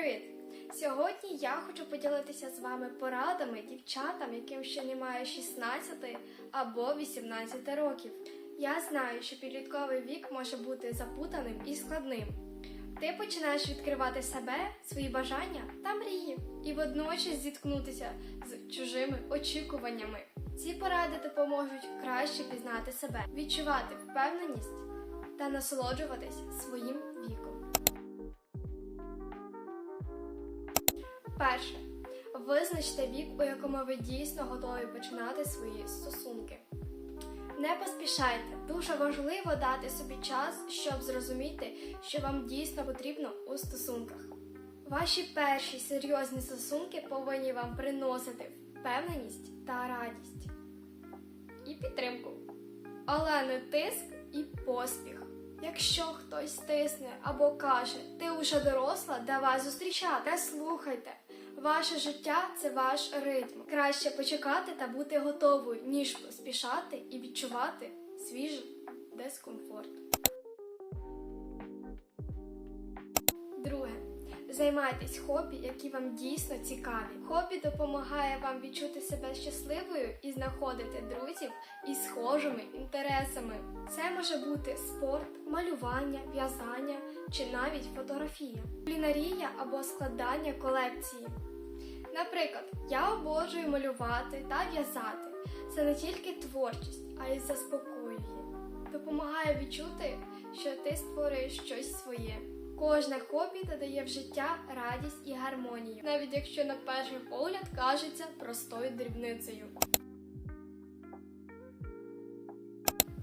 Привіт! Сьогодні я хочу поділитися з вами порадами дівчатам, яким ще немає 16 або 18 років. Я знаю, що підлітковий вік може бути запутаним і складним. Ти починаєш відкривати себе, свої бажання та мрії, і водночас зіткнутися з чужими очікуваннями. Ці поради допоможуть краще пізнати себе, відчувати впевненість та насолоджуватись своїм віком. Перше. Визначте вік, у якому ви дійсно готові починати свої стосунки. Не поспішайте. Дуже важливо дати собі час, щоб зрозуміти, що вам дійсно потрібно у стосунках. Ваші перші серйозні стосунки повинні вам приносити впевненість та радість і підтримку, але не тиск і поспіх. Якщо хтось тисне або каже, ти вже доросла, давай зустрічати, слухайте. Ваше життя це ваш ритм. Краще почекати та бути готовою, ніж поспішати і відчувати свіжий дискомфорт. Друге. Займайтесь хобі, які вам дійсно цікаві. Хобі допомагає вам відчути себе щасливою і знаходити друзів із схожими інтересами. Це може бути спорт, малювання, в'язання чи навіть фотографія, кулінарія або складання колекції. Наприклад, я обожнюю малювати та в'язати. Це не тільки творчість, а й заспокоює. Допомагає відчути, що ти створюєш щось своє. Кожне хобі додає в життя радість і гармонію, навіть якщо на перший погляд кажеться простою дрібницею.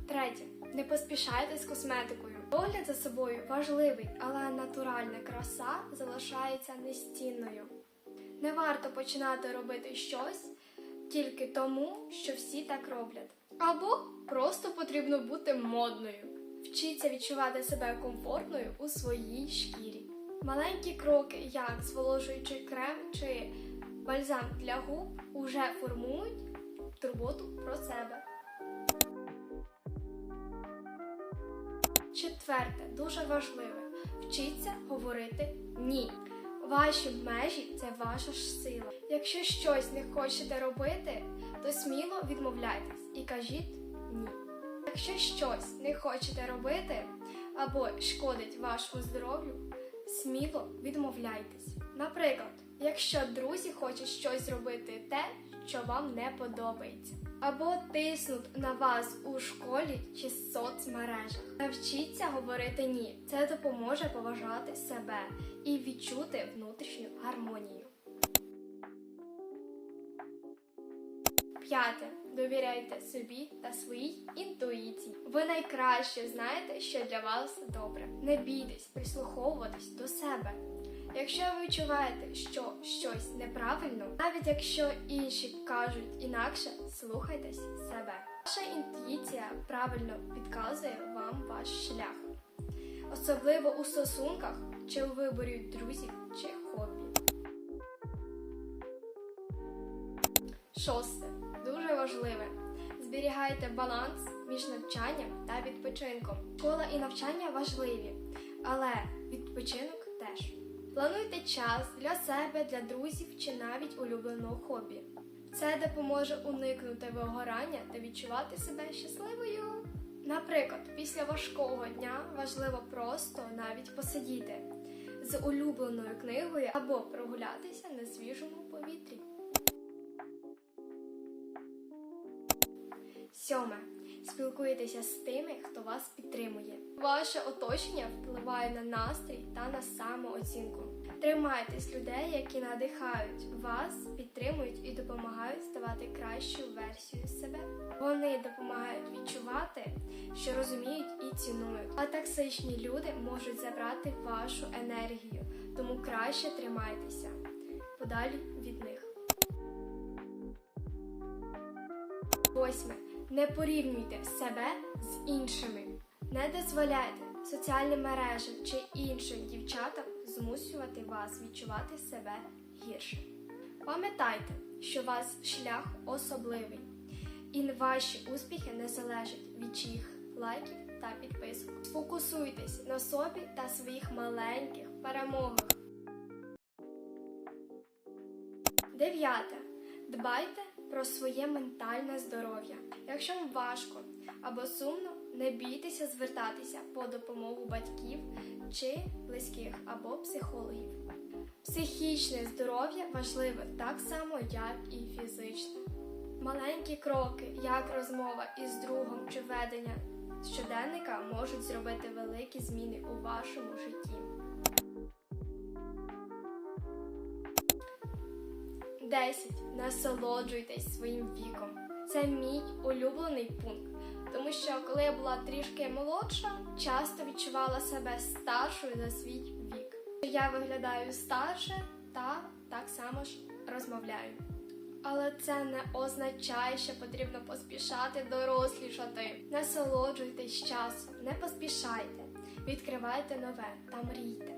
Третє. Не поспішайте з косметикою. Догляд за собою важливий, але натуральна краса залишається нестінною. Не варто починати робити щось тільки тому, що всі так роблять. Або просто потрібно бути модною. Вчіться відчувати себе комфортною у своїй шкірі. Маленькі кроки, як зволожуючий крем чи бальзам для губ, уже формують турботу про себе. Четверте, дуже важливе. Вчіться говорити ні. Ваші межі це ваша ж сила. Якщо щось не хочете робити, то сміло відмовляйтесь і кажіть ні. Якщо щось не хочете робити або шкодить вашому здоров'ю, сміло відмовляйтесь. Наприклад, якщо друзі хочуть щось зробити те, що вам не подобається, або тиснуть на вас у школі чи соцмережах. Навчіться говорити ні. Це допоможе поважати себе і відчути внутрішню гармонію. П'яте. Довіряйте собі та своїй інтуїції. Ви найкраще знаєте, що для вас добре. Не бійтесь прислуховуватись до себе. Якщо ви відчуваєте, що щось неправильно, навіть якщо інші кажуть інакше, слухайтесь себе. Ваша інтуїція правильно підказує вам ваш шлях, особливо у стосунках чи у виборі друзів чи хобі. Шосте. Дуже важливе. Зберігайте баланс між навчанням та відпочинком. Школа і навчання важливі, але відпочинок теж. Плануйте час для себе, для друзів чи навіть улюбленого хобі. Це допоможе уникнути вигорання та відчувати себе щасливою. Наприклад, після важкого дня важливо просто навіть посидіти з улюбленою книгою або прогулятися на свіжому повітрі. Сьоме. Спілкуйтеся з тими, хто вас підтримує. Ваше оточення впливає на настрій та на самооцінку. Тримайтесь людей, які надихають вас, підтримують і допомагають ставати кращою версією себе. Вони допомагають відчувати, що розуміють і цінують. А токсичні люди можуть забрати вашу енергію, тому краще тримайтеся подалі від них. Восьме. Не порівнюйте себе з іншими. Не дозволяйте соціальним мережам чи іншим дівчатам змусювати вас відчувати себе гірше. Пам'ятайте, що ваш шлях особливий, і ваші успіхи не залежать від чиїх лайків та підписок. Фокусуйтесь на собі та своїх маленьких перемогах. Дев'яте. Дбайте про своє ментальне здоров'я. Якщо вам важко або сумно, не бійтеся звертатися по допомогу батьків чи близьких або психологів. Психічне здоров'я важливе так само, як і фізичне. Маленькі кроки, як розмова із другом чи ведення щоденника, можуть зробити великі зміни у вашому житті. 10. Насолоджуйтесь своїм віком. Це мій улюблений пункт. Тому що коли я була трішки молодша, часто відчувала себе старшою за свій вік. Я виглядаю старше та так само ж розмовляю. Але це не означає, що потрібно поспішати дорослішати. Насолоджуйтесь часом, не поспішайте, відкривайте нове та мрійте.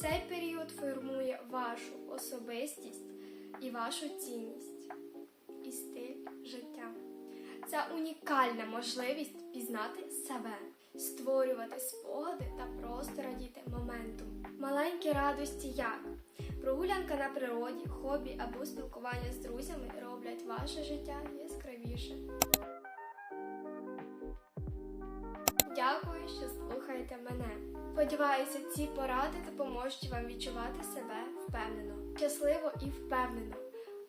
Цей період формує вашу особистість і вашу цінність і стиль життя. Це унікальна можливість пізнати себе, створювати спогади та просто радіти моменту. Маленькі радості як прогулянка на природі, хобі або спілкування з друзями роблять ваше життя яскравіше. Дякую, що слухаєте мене. Сподіваюся, ці поради допоможуть вам відчувати себе впевнено, щасливо і впевнено,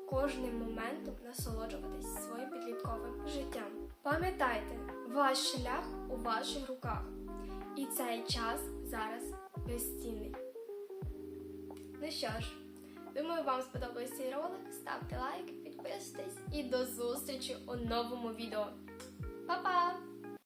кожним моментом насолоджуватись своїм підлітковим життям. Пам'ятайте, ваш шлях у ваших руках, і цей час зараз безцінний. Ну що ж, думаю, вам сподобався цей ролик. Ставте лайк, підписуйтесь і до зустрічі у новому відео. Па-па!